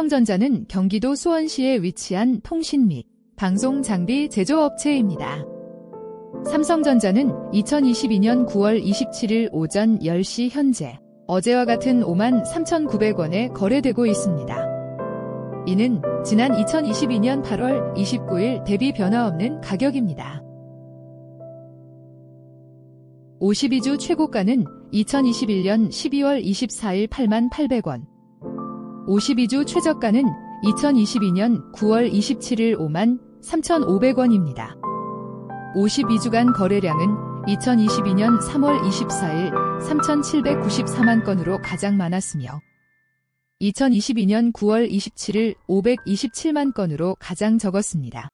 삼성전자는 경기도 수원시에 위치한 통신 및 방송 장비 제조업체입니다. 삼성전자는 2022년 9월 27일 오전 10시 현재 어제와 같은 5만 3,900원에 거래되고 있습니다. 이는 지난 2022년 8월 29일 대비 변화 없는 가격입니다. 52주 최고가는 2021년 12월 24일 8만 800원, 52주 최저가는 2022년 9월 27일 5만 3,500원입니다. 52주간 거래량은 2022년 3월 24일 3,794만 건으로 가장 많았으며 2022년 9월 27일 527만 건으로 가장 적었습니다.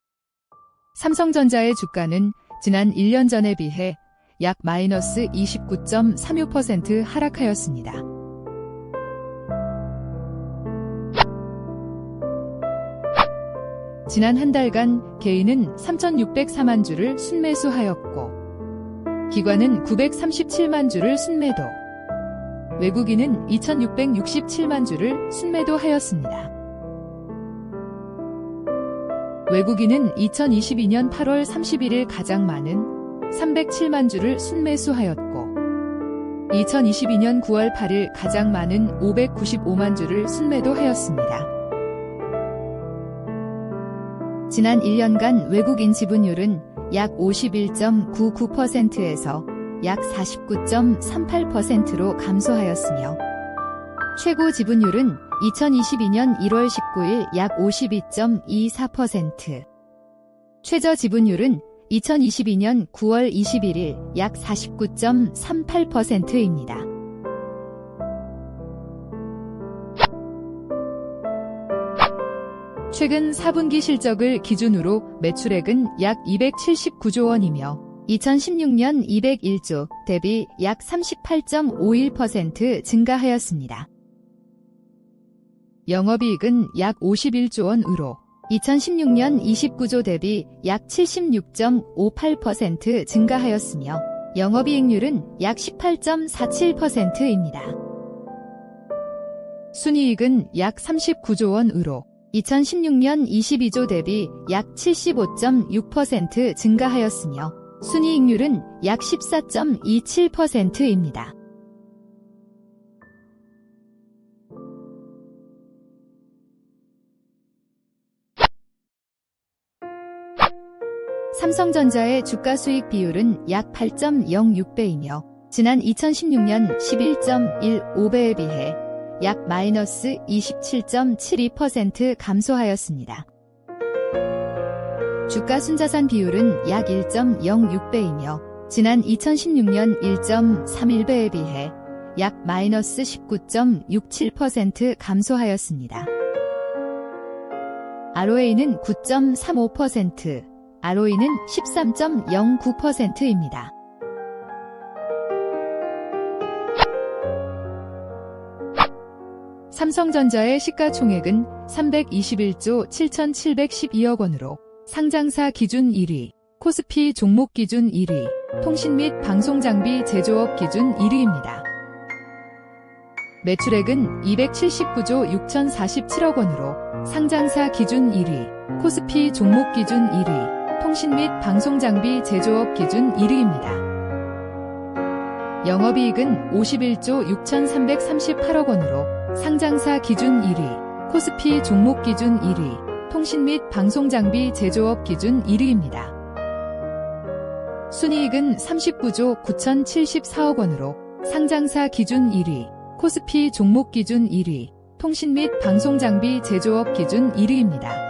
삼성전자의 주가는 지난 1년 전에 비해 약 마이너스 29.36% 하락하였습니다. 지난 한 달간 개인은 3,604만 주를 순매수하였고 기관은 937만 주를 순매도 외국인은 2,667만 주를 순매도하였습니다. 외국인은 2022년 8월 31일 가장 많은 307만 주를 순매수하였고 2022년 9월 8일 가장 많은 595만 주를 순매도하였습니다. 지난 1년간 외국인 지분율은 약 51.99%에서 약 49.38%로 감소하였으며 최고 지분율은 2022년 1월 19일 약 52.24%, 최저 지분율은 2022년 9월 21일 약 49.38%입니다. 최근 4분기 실적을 기준으로 매출액은 약 279조 원이며 2016년 201조 대비 약 38.51% 증가하였습니다. 영업이익은 약 51조 원으로 2016년 29조 대비 약 76.58% 증가하였으며 영업이익률은 약 18.47%입니다. 순이익은 약 39조 원으로 2016년 22조 대비 약 75.6% 증가하였으며 순이익률은 약 14.27%입니다. 삼성전자의 주가 수익 비율은 약 8.06배이며 지난 2016년 11.15배에 비해 약 마이너스 27.72% 감소하였습니다. 주가 순자산 비율은 약 1.06배이며 지난 2016년 1.31배에 비해 약 마이너스 19.67% 감소하였습니다. ROA는 9.35%, ROE는 13.09%입니다. 삼성전자의 시가총액은 321조 7,712억 원으로 상장사 기준 1위, 코스피 종목 기준 1위, 통신 및 방송장비 제조업 기준 1위입니다. 매출액은 279조 6,047억 원으로 상장사 기준 1위, 코스피 종목 기준 1위, 통신 및 방송장비 제조업 기준 1위입니다. 영업이익은 51조 6,338억 원으로 상장사 기준 1위, 코스피 종목 기준 1위, 통신 및 방송장비 제조업 기준 1위입니다. 순이익은 39조 9,074억 원으로 상장사 기준 1위, 코스피 종목 기준 1위, 통신 및 방송장비 제조업 기준 1위입니다.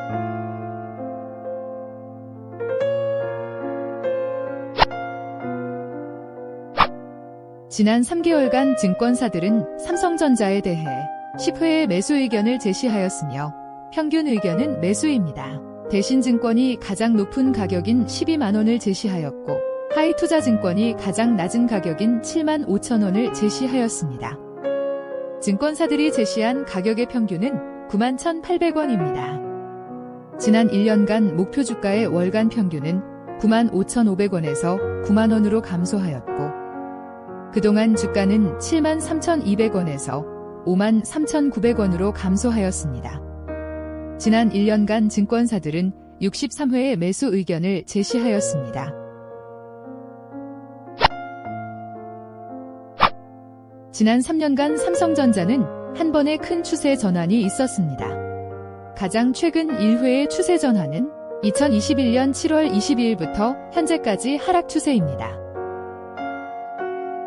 지난 3개월간 증권사들은 삼성전자에 대해 10회의 매수 의견을 제시하였으며 평균 의견은 매수입니다. 대신증권이 가장 높은 가격인 12만원을 제시하였고 하이투자증권이 가장 낮은 가격인 7만 5천원을 제시하였습니다. 증권사들이 제시한 가격의 평균은 9만 1,800원입니다. 지난 1년간 목표 주가의 월간 평균은 9만 5,500원에서 9만원으로 감소하였고 그동안 주가는 7만 3,200원에서 5만 3,900원으로 감소하였습니다. 지난 1년간 증권사들은 63회의 매수 의견을 제시하였습니다. 지난 3년간 삼성전자는 한 번의 큰 추세 전환이 있었습니다. 가장 최근 1회의 추세 전환은 2021년 7월 22일부터 현재까지 하락 추세입니다.